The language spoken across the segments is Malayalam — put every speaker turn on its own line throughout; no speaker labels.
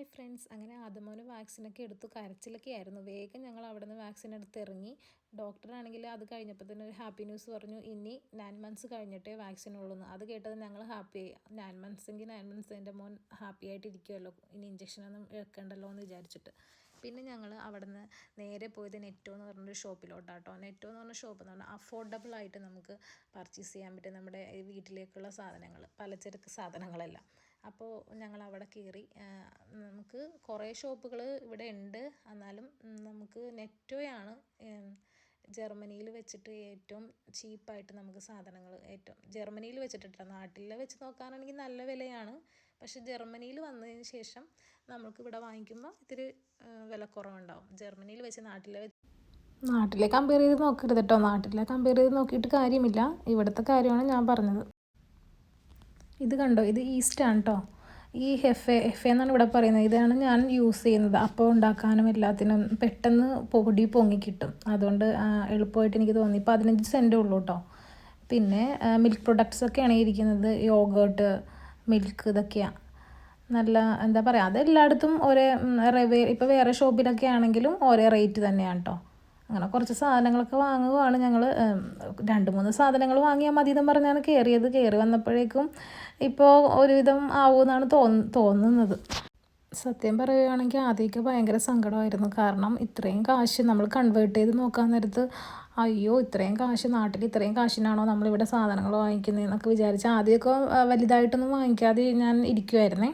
Hi friends. അങ്ങനെ ആദ്യമോന് വാക്സിനൊക്കെ എടുത്തു കരച്ചിലൊക്കെ ആയിരുന്നു. വേഗം ഞങ്ങൾ അവിടെ നിന്ന് വാക്സിൻ എടുത്ത് ഇറങ്ങി. ഡോക്ടറാണെങ്കിൽ അത് കഴിഞ്ഞപ്പോൾ തന്നെ ഒരു ഹാപ്പി ന്യൂസ് പറഞ്ഞു. ഇനി നയൻ മന്ത്സ് കഴിഞ്ഞിട്ടേ വാക്സിൻ ഉള്ളൂ എന്ന്. അത് കേട്ടത് ഞങ്ങൾ ഹാപ്പി ആയി. നയൻ മന്ത്സ് എങ്കിൽ നയൻ മന്ത്സ് എന്റെ മോൻ ഹാപ്പി ആയിട്ട് ഇരിക്കുമല്ലോ ഇനി ഇഞ്ചക്ഷനൊന്നും എടുക്കണ്ടല്ലോ എന്ന് വിചാരിച്ചിട്ട്. പിന്നെ ഞങ്ങൾ അവിടെ നിന്ന് നേരെ പോയത് നെറ്റോ എന്ന് പറഞ്ഞൊരു ഷോപ്പിലോട്ടാട്ടോ നെറ്റോ എന്ന് പറഞ്ഞ ഷോപ്പ് എന്ന് പറഞ്ഞാൽ അഫോർഡബിൾ ആയിട്ട് നമുക്ക് പർച്ചേസ് ചെയ്യാൻ പറ്റും നമ്മുടെ വീട്ടിലേക്കുള്ള സാധനങ്ങൾ. പലചരക്ക് സാധനങ്ങളെല്ലാം. അപ്പോൾ ഞങ്ങൾ അവിടെ കയറി നമുക്ക് കുറേ ഷോപ്പുകൾ ഇവിടെ ഉണ്ട്. എന്നാലും നമുക്ക് നെറ്റോയാണ് ജർമ്മനിയിൽ വെച്ചിട്ട് ഏറ്റവും ചീപ്പായിട്ട് നമുക്ക് സാധനങ്ങൾ ഏറ്റവും ജർമ്മനിയിൽ വെച്ചിട്ടില്ല നാട്ടിൽ വെച്ച് നോക്കുകയാണെങ്കിൽ നല്ല വിലയാണ്. പക്ഷേ ജർമ്മനിയിൽ വന്നതിന് ശേഷം നമുക്ക് ഇവിടെ വാങ്ങിക്കുമ്പോൾ ഇത്തിരി വിലക്കുറവുണ്ടാവും ജർമ്മനിയിൽ വെച്ച് നാട്ടിലെ നാട്ടിലെ കമ്പയർ ചെയ്ത് നോക്കരുത് കേട്ടോ നാട്ടിലെ കമ്പയർ ചെയ്ത് നോക്കിയിട്ട് കാര്യമില്ല. ഇവിടുത്തെ കാര്യമാണ് ഞാൻ പറഞ്ഞത്. ഇത് കണ്ടോ? ഇത് ഈസ്റ്റാണ് കേട്ടോ ഈ ഹെഫെ ഹെഫെ എന്നാണ് ഇവിടെ പറയുന്നത്. ഇതാണ് ഞാൻ യൂസ് ചെയ്യുന്നത്. അപ്പോൾ ഉണ്ടാക്കാനും എല്ലാത്തിനും പെട്ടെന്ന് പൊടി പൊങ്ങി കിട്ടും. അതുകൊണ്ട് എളുപ്പമായിട്ട് എനിക്ക് തോന്നി. പതിനഞ്ച് സെന്റേ ഉള്ളൂ കേട്ടോ പിന്നെ മിൽക്ക് പ്രൊഡക്ട്സ് ഒക്കെയാണ് ഇരിക്കുന്നത്. യോഗേർട്ട് മിൽക്ക് ഇതൊക്കെയാണ് നല്ല എന്താ പറയുക അതെല്ലായിടത്തും ഒരേ ഇപ്പോൾ വേറെ ഷോപ്പിലൊക്കെ ആണെങ്കിലും ഒരേ റേറ്റ് തന്നെയാണ് കേട്ടോ അങ്ങനെ കുറച്ച് സാധനങ്ങളൊക്കെ വാങ്ങുകയാണ് ഞങ്ങൾ രണ്ട് മൂന്ന് സാധനങ്ങൾ വാങ്ങിയാൽ മതി എന്ന് പറഞ്ഞാണ് കയറിയത് കയറി വന്നപ്പോഴേക്കും ഇപ്പോൾ ഒരുവിധം ആവുമെന്നാണ് തോന്നു തോന്നുന്നത്. സത്യം പറയുകയാണെങ്കിൽ ആദ്യമൊക്കെ ഭയങ്കര സങ്കടമായിരുന്നു. കാരണം ഇത്രയും കാശ് നമ്മൾ കൺവേർട്ട് ചെയ്ത് നോക്കാൻ നേരത്ത് അയ്യോ ഇത്രയും കാശ് നാട്ടിൽ ഇത്രയും കാശിനാണോ നമ്മളിവിടെ സാധനങ്ങൾ വാങ്ങിക്കുന്നതെന്നൊക്കെ വിചാരിച്ച് ആദ്യമൊക്കെ വലുതായിട്ടൊന്നും വാങ്ങിക്കാതെ ഞാൻ ഇരിക്കുമായിരുന്നേ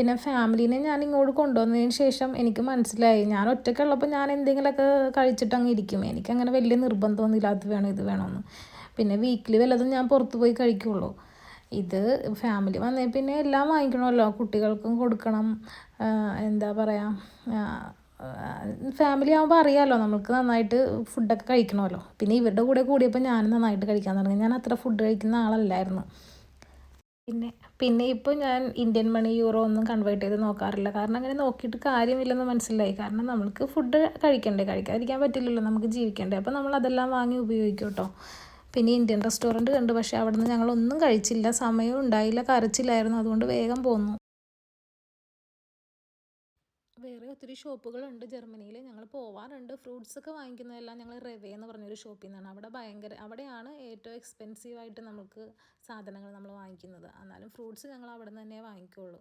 പിന്നെ ഫാമിലീനെ ഞാൻ ഇങ്ങോട്ട് കൊണ്ടുവന്നതിന് ശേഷം എനിക്ക് മനസ്സിലായി. ഞാൻ ഒറ്റയ്ക്കുള്ളപ്പോൾ ഞാൻ എന്തെങ്കിലുമൊക്കെ കഴിച്ചിട്ട് അങ്ങ് ഇരിക്കും. എനിക്കങ്ങനെ വലിയ നിർബന്ധമൊന്നുമില്ല. അത് വേണം ഇത് വേണമെന്ന് പിന്നെ വീക്കിലി വല്ലതും ഞാൻ പുറത്ത് പോയി കഴിക്കുള്ളൂ. ഇത് ഫാമിലി വന്നേ പിന്നെ എല്ലാം വാങ്ങിക്കണമല്ലോ. കുട്ടികൾക്കും കൊടുക്കണം. എന്താ പറയുക ഫാമിലി ആകുമ്പോൾ അറിയാമല്ലോ നമുക്ക് നന്നായിട്ട് ഫുഡൊക്കെ കഴിക്കണമല്ലോ. പിന്നെ ഇവരുടെ കൂടെ കൂടിയപ്പോൾ ഞാൻ നന്നായിട്ട് കഴിക്കാൻ തുടങ്ങി. ഞാൻ അത്ര ഫുഡ് കഴിക്കുന്ന ആളല്ലായിരുന്നു. പിന്നെ പിന്നെ ഇപ്പോൾ ഞാൻ ഇന്ത്യൻ മണി യൂറോ ഒന്നും കൺവേർട്ട് ചെയ്ത് നോക്കാറില്ല. കാരണം അങ്ങനെ നോക്കിയിട്ട് കാര്യമില്ലെന്ന് മനസ്സിലായി. കാരണം നമുക്ക് ഫുഡ് കഴിക്കണ്ടേ? കഴിക്കാതിരിക്കാൻ പറ്റില്ലല്ലോ നമുക്ക് ജീവിക്കണ്ടേ? അപ്പോൾ നമ്മൾ അതെല്ലാം വാങ്ങി ഉപയോഗിക്കും കേട്ടോ പിന്നെ ഇന്ത്യൻ റെസ്റ്റോറന്റ് കണ്ടു. പക്ഷേ അവിടെ നിന്ന് ഞങ്ങളൊന്നും കഴിച്ചില്ല. സമയവും ഉണ്ടായില്ല. കരച്ചില്ലായിരുന്നു അതുകൊണ്ട് വേഗം പോന്നു. വേറെ ഒത്തിരി ഷോപ്പുകളുണ്ട് ജർമ്മനിയിൽ. ഞങ്ങൾ പോവാറുണ്ട്. ഫ്രൂട്ട്സ് ഒക്കെ വാങ്ങിക്കുന്നതെല്ലാം ഞങ്ങൾ റെവേ എന്ന് പറഞ്ഞൊരു ഷോപ്പിൽ നിന്നാണ്. അവിടെ ഭയങ്കര അവിടെയാണ് ഏറ്റവും എക്സ്പെൻസീവ് ആയിട്ട് നമുക്ക് സാധനങ്ങൾ നമ്മൾ വാങ്ങിക്കുന്നത്. എന്നാലും ഫ്രൂട്ട്സ് ഞങ്ങൾ അവിടെ നിന്ന് തന്നെ വാങ്ങിക്കുള്ളൂ.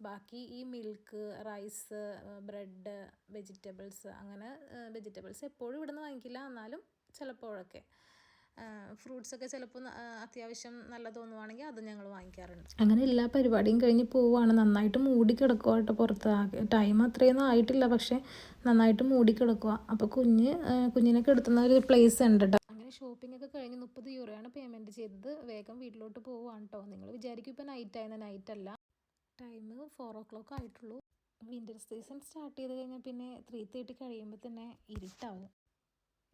ബാക്കി ഈ മിൽക്ക് റൈസ് ബ്രെഡ് വെജിറ്റബിൾസ് അങ്ങനെ വെജിറ്റബിൾസ് എപ്പോഴും ഇവിടെ നിന്ന് വാങ്ങിക്കില്ല. എന്നാലും ചിലപ്പോഴൊക്കെ. ഫ്രൂട്ട്സൊക്കെ ചിലപ്പോൾ അത്യാവശ്യം നല്ല തോന്നുവാണെങ്കിൽ അത് ഞങ്ങൾ വാങ്ങിക്കാറുണ്ട്. അങ്ങനെ എല്ലാ പരിപാടിയും കഴിഞ്ഞ് പോവുകയാണ് നന്നായിട്ട് മൂടി കിടക്കുക കേട്ടോ പുറത്ത്. ടൈം അത്രയൊന്നും ആയിട്ടില്ല. പക്ഷേ നന്നായിട്ട് മൂടി കിടക്കുക അപ്പോൾ കുഞ്ഞ് കുഞ്ഞിനെ കിടത്തുന്ന ഒരു പ്ലേസ് ഉണ്ട് കേട്ടോ അങ്ങനെ ഷോപ്പിംഗ് ഒക്കെ കഴിഞ്ഞ് മുപ്പത് യൂറോയാണ് പേയ്മെന്റ് ചെയ്തത്. വേഗം വീട്ടിലോട്ട് പോവുകയാണ് കേട്ടോ നിങ്ങൾ വിചാരിക്കും ഇപ്പോൾ നൈറ്റ് ആയെന്ന്. നൈറ്റ് അല്ല. ടൈം ഫോർ ഓ ക്ലോക്ക് ആയിട്ടുള്ളൂ. വിന്റർ സീസൺ സ്റ്റാർട്ട് ചെയ്ത് കഴിഞ്ഞാൽ പിന്നെ ത്രീ തേർട്ടി കഴിയുമ്പോൾ തന്നെ ഇരുട്ടാവും.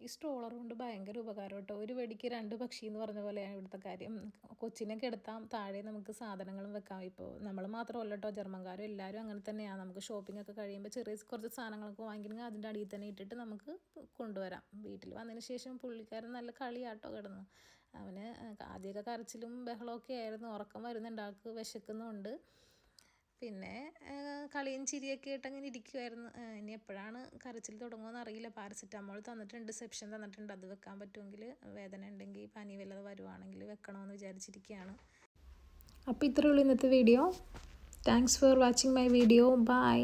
ഈ സ്ട്രോളർ കൊണ്ട് ഭയങ്കര ഉപകാരം കേട്ടോ ഒരു വെടിക്ക് രണ്ട് പക്ഷി എന്ന് പറഞ്ഞ പോലെയാണ് ഇവിടുത്തെ കാര്യം. കൊച്ചിനെ കിടത്താം താഴെ നമുക്ക് സാധനങ്ങളും വെക്കാം. ഇപ്പോൾ നമ്മൾ മാത്രമല്ല കേട്ടോ ജർമ്മൻകാരും എല്ലാവരും അങ്ങനെ തന്നെയാണ് നമുക്ക് ഷോപ്പിംഗ് ഒക്കെ കഴിയുമ്പോൾ ചെറിയ കുറച്ച് സാധനങ്ങളൊക്കെ വാങ്ങിക്കണമെങ്കിൽ അതിന്റെ അടിയിൽ തന്നെ ഇട്ടിട്ട് നമുക്ക് കൊണ്ടുവരാം. വീട്ടിൽ വന്നതിന് ശേഷം പുള്ളിക്കാരൻ നല്ല കളിയാട്ടോ കിടന്നു. അവന് ആദ്യമൊക്കെ കരച്ചിലും ബഹളമൊക്കെ ആയിരുന്നു. ഉറക്കം വരുന്നുണ്ട്. ആൾക്ക് വിശക്കുന്നുണ്ട് പിന്നെ കളിയും ചിരിയൊക്കെ ആയിട്ട് അങ്ങനെ ഇരിക്കുമായിരുന്നു ഇനി എപ്പോഴാണ് കരച്ചിൽ തുടങ്ങുമെന്ന് അറിയില്ല. പാരസെറ്റാമോൾ തന്നിട്ടുണ്ട് സെപ്ഷൻ തന്നിട്ടുണ്ട്. അത് വെക്കാൻ പറ്റുമെങ്കിൽ വേദന ഉണ്ടെങ്കിൽ പനി വല്ലത് വരുവാണെങ്കിൽ വെക്കണമെന്ന് വിചാരിച്ചിരിക്കുകയാണ് അപ്പോൾ ഇത്രയുള്ളൂ ഇന്നത്തെ video. Thanks for watching my video bye